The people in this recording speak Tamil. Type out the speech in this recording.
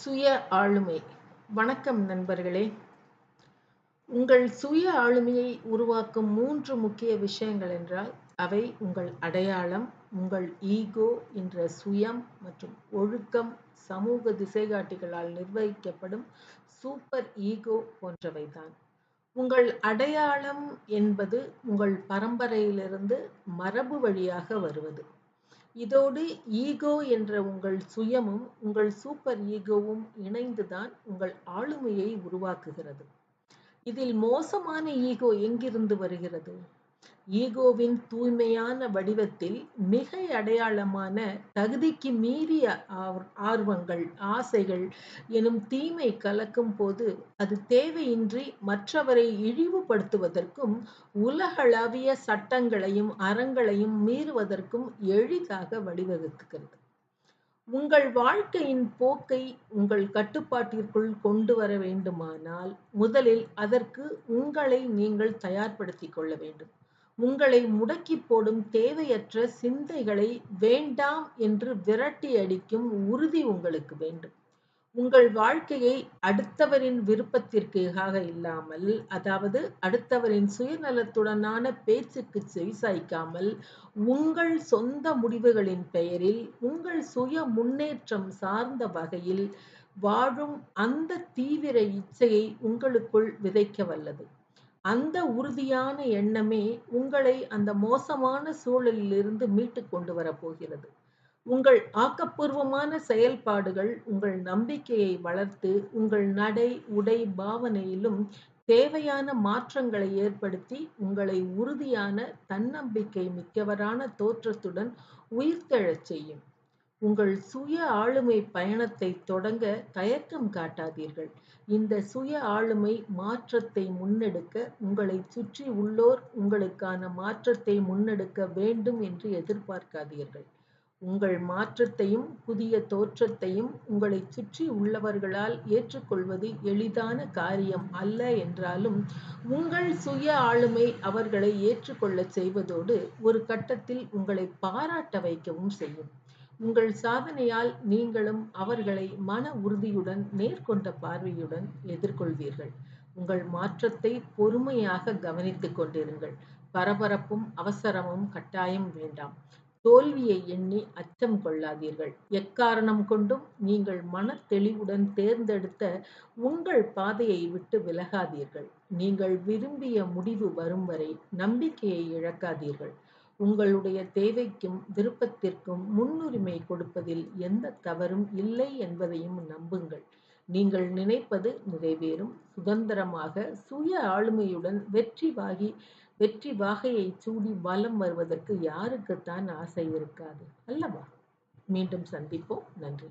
சுய ஆளுமை. வணக்கம் நண்பர்களே. உங்கள் சுய ஆளுமையை உருவாக்கும் மூன்று முக்கிய விஷயங்கள் என்றால் அவை உங்கள் அடையாளம் உங்கள் ஈகோ என்ற சுயம் மற்றும் ஒழுக்கம் சமூக திசைகாட்டிகளால் நிர்வகிக்கப்படும் சூப்பர் ஈகோ போன்றவைதான். உங்கள் அடையாளம் என்பது உங்கள் பரம்பரையிலிருந்து மரபு வழியாக வருவது. இதோடு ஈகோ என்ற உங்கள் சுயமும் உங்கள் சூப்பர் ஈகோவும் இணைந்துதான் உங்கள் ஆளுமையை உருவாக்குகிறது. இதில் மோசமான ஈகோ எங்கிருந்து வருகிறது? ஈகோவின் தூய்மையான வடிவத்தில் மிகை அடையாளமான தகுதிக்கு மீறிய ஆர்வங்கள் ஆசைகள் எனும் தீமை கலக்கும் போது அது தேவையின்றி மற்றவரை இழிவுபடுத்துவதற்கும் உலகளவிய சட்டங்களையும் அறங்களையும் மீறுவதற்கும் எளிதாக வழிவகுக்கிறது. உங்கள் வாழ்க்கையின் போக்கை உங்கள் கட்டுப்பாட்டிற்குள் கொண்டு வர வேண்டுமானால் முதலில் அதற்கு உங்களை நீங்கள் தயார்படுத்திக் கொள்ள வேண்டும். உங்களை முடக்கி போடும் தேவையற்ற சிந்தைகளை வேண்டாம் என்று விரட்டி அடிக்கும் உறுதி உங்களுக்கு வேண்டும். உங்கள் வாழ்க்கையை அடுத்தவரின் விருப்பத்திற்காக இல்லாமல் அதாவது அடுத்தவரின் சுயநலத்துடனான பேச்சுக்கு செவிசாய்க்காமல் உங்கள் சொந்த முடிவுகளின் பெயரில் உங்கள் சுய முன்னேற்றம் சார்ந்த வகையில் வாழும் அந்த தீவிர இச்சையை உங்களுக்குள் விதைக்க வல்லது. அந்த உறுதியான எண்ணமே உங்களை அந்த மோசமான சூழலிலிருந்து மீட்டு கொண்டு வரப்போகிறது உங்கள் ஆக்கப்பூர்வமான செயல்பாடுகள் உங்கள் நம்பிக்கையை வளர்த்து உங்கள் நடை உடை பாவனையிலும் தேவையான மாற்றங்களை ஏற்படுத்தி உங்களை உறுதியான தன்னம்பிக்கை மிக்கவரான தோற்றத்துடன் உயிர்த்தெழச் செய்யும். உங்கள் சுய ஆளுமை பயணத்தை தொடங்க தயக்கம் காட்டாதீர்கள். இந்த சுய ஆளுமை மாற்றத்தை முன்னெடுக்க உங்களை சுற்றி உள்ளோர் உங்களுக்கான மாற்றத்தை முன்னெடுக்க வேண்டும் என்று எதிர்பார்க்காதீர்கள். உங்கள் மாற்றத்தையும் புதிய தோற்றத்தையும் உங்களை சுற்றி உள்ளவர்களால் ஏற்றுக்கொள்வது எளிதான காரியம் அல்ல என்றாலும் உங்கள் சுய ஆளுமை அவர்களை ஏற்றுக்கொள்ளச் செய்வதோடு ஒரு கட்டத்தில் உங்களை பாராட்ட வைக்கவும் செய்யும். உங்கள் சாதனையால் நீங்களும் அவர்களை மன உறுதியுடன் நேர்கொண்ட பார்வையுடன் எதிர்கொள்வீர்கள். உங்கள் மாற்றத்தை பொறுமையாக கவனித்துக் கொண்டிருங்கள். பரபரப்பும் அவசரமும் கட்டாயம் வேண்டாம். தோல்வியை எண்ணி அச்சம் கொள்ளாதீர்கள். எக்காரணம் கொண்டும் நீங்கள் மன தெளிவுடன் தேர்ந்தெடுத்த உங்கள் பாதையை விட்டு விலகாதீர்கள். நீங்கள் விரும்பிய முடிவு வரும் வரை நம்பிக்கையை இழக்காதீர்கள். உங்களுடைய தேவைக்கும் விருப்பத்திற்கும் முன்னுரிமை கொடுப்பதில் எந்த தவறும் இல்லை என்பதையும் நம்புங்கள். நீங்கள் நினைப்பது நிறைவேறும். சுதந்திரமாக சுய ஆளுமையுடன் வெற்றி வாகி வெற்றி வாகையை சூடி வலம் வருவதற்கு யாருக்குத்தான் ஆசை இருக்காது. அல்லவா? மீண்டும் சந்திப்போம். நன்றி.